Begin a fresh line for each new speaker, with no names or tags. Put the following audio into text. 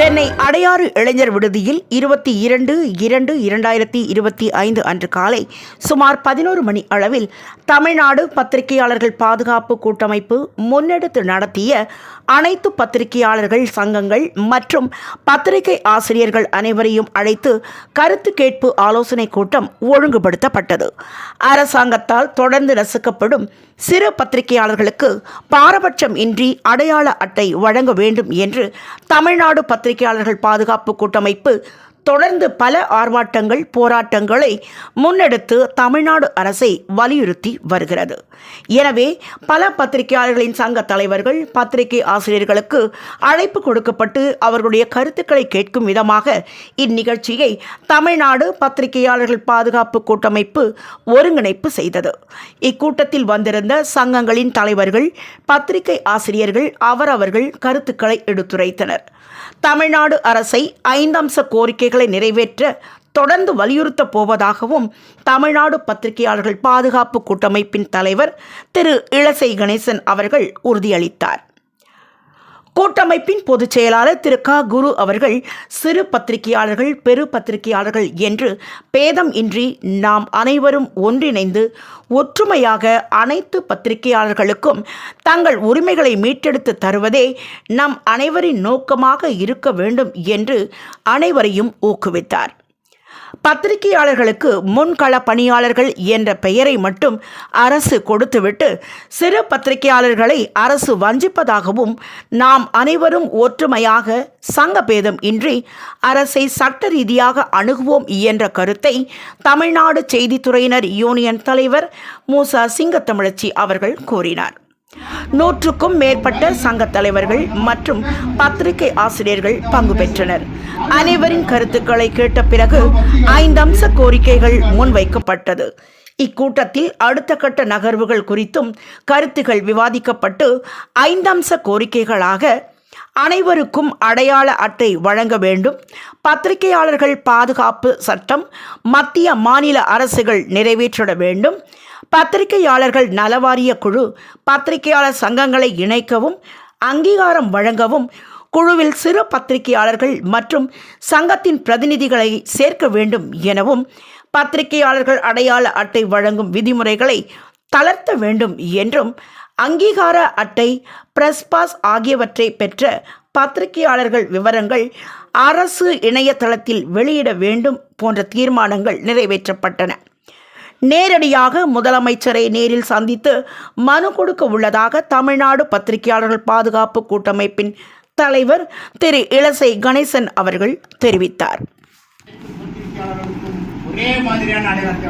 சென்னை அடையாறு இளைஞர் விடுதியில் இருபத்தி இரண்டு இரண்டு இரண்டாயிரத்தி இருபத்தி ஐந்து அன்று காலை சுமார் பதினோரு மணி அளவில் தமிழ்நாடு பத்திரிகையாளர்கள் பாதுகாப்பு கூட்டமைப்பு முன்னெடுத்து நடத்திய அனைத்து பத்திரிகையாளர்கள் சங்கங்கள் மற்றும் பத்திரிகை ஆசிரியர்கள் அனைவரையும் அழைத்து கருத்து கேட்பு ஆலோசனை கூட்டம் ஒழுங்குபடுத்தப்பட்டது. அரசாங்கத்தால் தொடர்ந்து நசுக்கப்படும் சிறு பத்திரிகையாளர்களுக்கு பாரபட்சம் இன்றி அடையாள அட்டை வழங்க வேண்டும் என்று தமிழ்நாடு பத்திரிகையாளர்கள் பாதுகாப்பு கூட்டமைப்பு தொடர்ந்து பல ஆர்ப்பாட்டங்கள் போராட்டங்களை முன்னெடுத்து தமிழ்நாடு அரசை வலியுறுத்தி வருகிறது. எனவே பல பத்திரிகையாளர்களின் சங்க தலைவர்கள் பத்திரிகை ஆசிரியர்களுக்கு அழைப்பு கொடுக்கப்பட்டு அவர்களுடைய கருத்துக்களை கேட்கும் விதமாக இந்நிகழ்ச்சியை தமிழ்நாடு பத்திரிகையாளர்கள் பாதுகாப்பு கூட்டமைப்பு ஒருங்கிணைப்பு செய்தது. இக்கூட்டத்தில் வந்திருந்த சங்கங்களின் தலைவர்கள் பத்திரிகை ஆசிரியர்கள் அவரவர்கள் கருத்துக்களை எடுத்துரைத்தனர். தமிழ்நாடு அரசை ஐந்தம்ச கோரிக்கைகளை நிறைவேற்ற தொடர்ந்து வலியுறுத்தப் போவதாகவும் தமிழ்நாடு பத்திரிகையாளர்கள் பாதுகாப்பு கூட்டமைப்பின் தலைவர் திரு இளசை கணேசன் அவர்கள் உறுதியளித்தார். கூட்டமைப்பின் பொதுச் செயலாளர் திரு க. குரு அவர்கள் சிறு பத்திரிகையாளர்கள் பெரு பத்திரிகையாளர்கள் என்று பேதம் இன்றி நாம் அனைவரும் ஒன்றிணைந்து ஒற்றுமையாக அனைத்து பத்திரிகையாளர்களுக்கும் தங்கள் உரிமைகளை மீட்டெடுத்து தருவதே நம் அனைவரின் நோக்கமாக இருக்க வேண்டும் என்று அனைவரையும் ஊக்குவித்தார். பத்திரிகையாளர்களுக்கு முன்கள பணியாளர்கள் என்ற பெயரை மட்டும் அரசு கொடுத்துவிட்டு சிறு பத்திரிகையாளர்களை அரசு வஞ்சிப்பதாகவும் நாம் அனைவரும் ஒற்றுமையாக சங்கபேதம் இன்றி அரசை சட்ட ரீதியாக அணுகுவோம் என்ற கருத்தை தமிழ்நாடு செய்தித்துறையினர் யூனியன் தலைவர் மூசா சிங்கத்தமிழச்சி அவர்கள் கூறினார். நூற்றுக்கும் மேற்பட்ட சங்க தலைவர்கள் மற்றும் பத்திரிகை ஆசிரியர்கள் பங்கு பெற்றனர். அனைவரின் கருத்துக்களை கேட்ட பிறகு ஐந்தம்ச கோரிக்கைகள் முன்வைக்கப்பட்டது. இக்கூட்டத்தில் அடுத்த கட்ட நகர்வுகள் குறித்தும் கருத்துகள் விவாதிக்கப்பட்டு ஐந்தம்ச கோரிக்கைகளாக அனைவருக்கும் அடையாள அட்டை வழங்க வேண்டும். பத்திரிகையாளர்கள் பாதுகாப்பு சட்டம் மத்திய மாநில அரசுகள் நிறைவேற்றிட வேண்டும். பத்திரிகையாளர்கள் நலவாரிய குழு பத்திரிகையாளர் சங்கங்களை இணைக்கவும் அங்கீகாரம் வழங்கவும் குழுவில் சிறு பத்திரிகையாளர்கள் மற்றும் சங்கத்தின் பிரதிநிதிகளை சேர்க்க வேண்டும் எனவும் பத்திரிகையாளர்கள் அடையாள அட்டை வழங்கும் விதிமுறைகளை தளர்த்த வேண்டும் என்றும் அங்கீகார அட்டை பிரஸ் பாஸ் ஆகியவற்றை பெற்ற பத்திரிகையாளர்கள் விவரங்கள் அரசு இணையதளத்தில் வெளியிட வேண்டும் போன்ற தீர்மானங்கள் நிறைவேற்றப்பட்டன. நேரடியாக முதலமைச்சரை நேரில் சந்தித்து மனு கொடுக்க உள்ளதாக தமிழ்நாடு பத்திரிகையாளர்கள் பாதுகாப்பு கூட்டமைப்பின் தலைவர் திரு இளசை கணேசன் அவர்கள் தெரிவித்தார்.
ஒரே மாதிரியான அடையாளத்தை